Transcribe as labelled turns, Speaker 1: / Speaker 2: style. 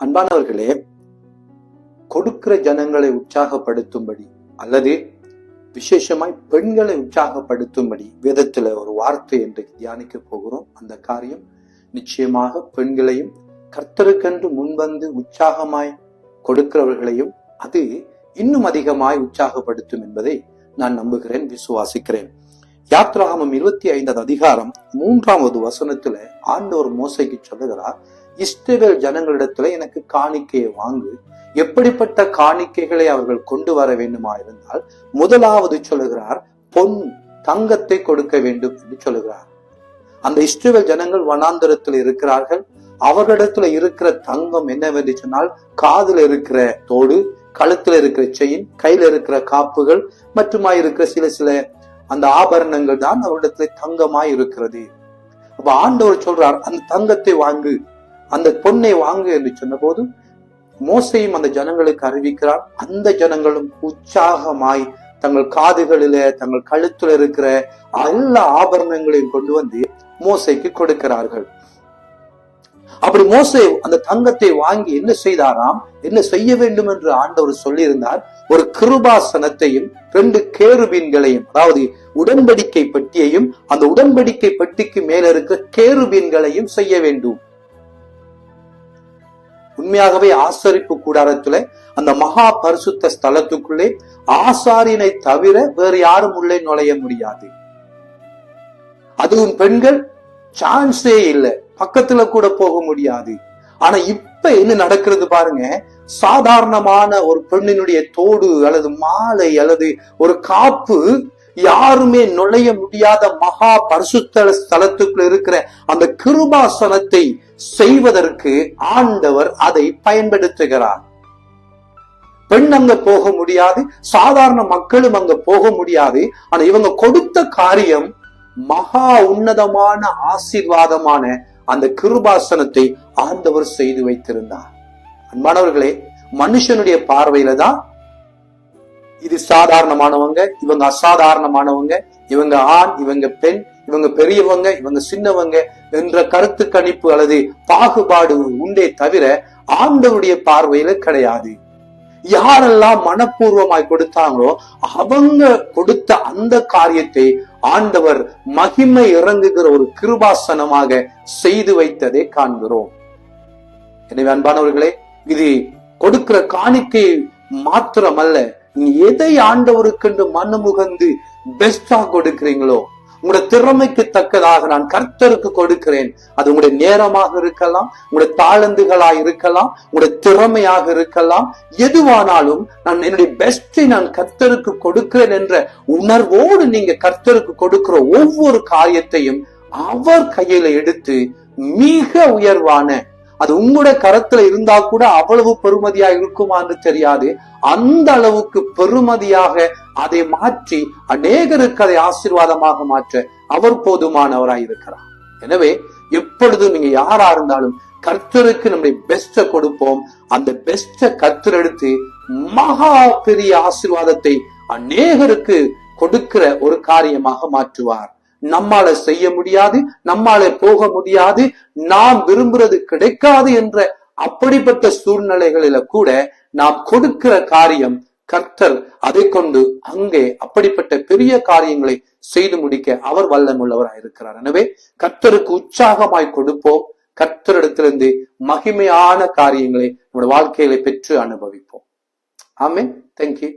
Speaker 1: அன்பானவர்களே கொடுக்கிற ஜனங்களை உற்சாகப்படுத்தும்படி அல்லது விசேஷமாய் பெண்களை உற்சாகப்படுத்தும்படி வேதத்துல ஒரு வார்த்தை என்று தியானிக்க போகிறோம். அந்த காரியம் நிச்சயமாக பெண்களையும் கர்த்தருக்கென்று முன்வந்து உற்சாகமாய் கொடுக்கிறவர்களையும் அது இன்னும் அதிகமாய் உற்சாகப்படுத்தும் என்பதை நான் நம்புகிறேன் விசுவாசிக்கிறேன். யாத்ராகமம் இருபத்தி ஐந்தாவது அதிகாரம் மூன்றாவது வசனத்துல ஆண்டவர் மோசைக்கு சொல்லுகிறார் இஸ்ரேல் ஜனங்களிடத்துல எனக்கு காணிக்கையை வாங்கு. எப்படிப்பட்ட காணிக்கைகளை அவர்கள் கொண்டு வர வேண்டுமா இருந்தால் முதலாவது சொல்லுகிறார் பொன் தங்கத்தை கொடுக்க வேண்டும் என்று சொல்லுகிறார். அந்த இஸ்ரேல் ஜனங்கள் வனாந்தரத்தில் இருக்கிறார்கள். அவர்களிடத்துல இருக்கிற தங்கம் என்னவென்று சொன்னால் காதுல இருக்கிற தோடு கழுத்துல இருக்கிற செயின் கையில இருக்கிற காப்புகள் மற்றுமாய் இருக்கிற சில சில அந்த ஆபரணங்கள் தான் அவரிடத்துல தங்கமாய் இருக்கிறது. அப்ப ஆண்டவர் சொல்றார் அந்த தங்கத்தை வாங்கு. அந்த பொன்னை வாங்கு என்று சொன்னபோது மோசையும் அந்த ஜனங்களுக்கு அறிவிக்கிறார் அந்த ஜனங்களும் உற்சாகமாய் தங்கள் காதுகளில தங்கள் கழுத்துல இருக்கிற எல்லா ஆபரணங்களையும் கொண்டு வந்து மோசைக்கு கொடுக்கிறார்கள். அப்படி மோசை அந்த தங்கத்தை வாங்கி என்ன செய்தாராம்? என்ன செய்ய வேண்டும் என்று ஆண்டவர் சொல்லியிருந்தார். ஒரு கிருபாசனத்தையும் ரெண்டு கேருபீன்களையும் அதாவது உடன்படிக்கை பெட்டியையும் அந்த உடன்படிக்கை பெட்டிக்கு மேல இருக்கிற கேருபீன்களையும் செய்ய வேண்டும். உண்மையாகவே ஆசரிப்பு கூடாரத்துல அந்த மகா பரிசுத்த ஸ்தலத்துக்குள்ளே ஆசாரியனை தவிர வேறு யாரும் உள்ளே நுழைய முடியாது. அதுவும் பெண்கள் சான்ஸே இல்லை. பக்கத்துல கூட போக முடியாது. ஆனா இப்ப என்ன நடக்கிறது பாருங்க. சாதாரணமான ஒரு பெண்ணினுடைய தோடு அல்லது மாலை அல்லது ஒரு காப்பு யாருமே நுழைய முடியாத மகா பரிசுத்த ஸ்தலத்துக்குள் இருக்கிற அந்த கிருபாசனத்தை செய்வதற்கு ஆண்டவர் அதை பயன்படுத்துகிறார். பெண் அங்க போக முடியாது சாதாரண மக்களும் அங்க போக முடியாது ஆனா இவங்க கொடுத்த காரியம் மகா உன்னதமான ஆசீர்வாதமான அந்த கிருபாசனத்தை ஆண்டவர் செய்து வைத்திருந்தார். அன்பானவர்களே மனுஷனுடைய பார்வையில தான் இது சாதாரணமானவங்க இவங்க அசாதாரணமானவங்க இவங்க ஆண் இவங்க பெண் இவங்க பெரியவங்க இவங்க சின்னவங்க என்ற கருத்து கணிப்பு அல்லது பாகுபாடு உண்டே தவிர ஆண்டவருடைய பார்வையில கிடையாது. யாரெல்லாம் மனப்பூர்வமாய் கொடுத்தாங்களோ அவங்க கொடுத்த அந்த காரியத்தை ஆண்டவர் மகிமை இறங்குகிற ஒரு கிருபாசனமாக செய்து வைத்ததை காண்கிறோம். எனவே அன்பானவர்களே இது கொடுக்கிற காணிக்கை மாத்திரமல்ல எதை ஆண்டவருக்கென்று மனமுகந்து பெஸ்டா கொடுக்கிறீங்களோ உங்களுடைய திறமைக்கு தக்கதாக நான் கர்த்தருக்கு கொடுக்கிறேன். அது உங்களுடைய நேரமாக இருக்கலாம் உங்களுடைய தாளந்துகளாக இருக்கலாம் உங்களுடைய திறமையாக இருக்கலாம். எதுவானாலும் நான் என்னுடைய பெஸ்டை நான் கர்த்தருக்கு கொடுக்கிறேன் என்ற உணர்வோடு நீங்க கர்த்தருக்கு கொடுக்கிற ஒவ்வொரு காரியத்தையும் அவர் கையில எடுத்து மிக உயர்வான அது உங்களோட கரத்துல இருந்தா கூட அவ்வளவு பெருமதியா இருக்குமா என்று தெரியாது. அந்த அளவுக்கு பெருமதியாக அதை மாற்றி அநேகருக்கு அதை ஆசீர்வாதமாக மாற்ற அவர் போதுமானவராய் இருக்கிறார். எனவே எப்பொழுதும் நீங்க யாரா இருந்தாலும் கர்த்தருக்கு நம்முடைய பெஸ்ட கொடுப்போம். அந்த பெஸ்ட கர்த்தர் எடுத்து மகா பெரிய ஆசீர்வாதத்தை அநேகருக்கு கொடுக்கிற ஒரு காரியமாக மாற்றுவார். நம்மால செய்ய முடியாது நம்மால போக முடியாது நாம் விரும்புறது கிடைக்காது என்ற அப்படிப்பட்ட சூழ்நிலைகளில கூட நாம் கொடுக்கிற காரியம் கர்த்தர் அதை கொண்டு அங்கே அப்படிப்பட்ட பெரிய காரியங்களை செய்து முடிக்க அவர் வல்லமுள்ளவராய் இருக்கிறார். எனவே கர்த்தருக்கு உற்சாகமாய் கொடுப்போம். கர்த்தரிடத்திலிருந்து மகிமையான காரியங்களை நம்முடைய வாழ்க்கையில பெற்று அனுபவிப்போம். ஆமே தேங்க்யூ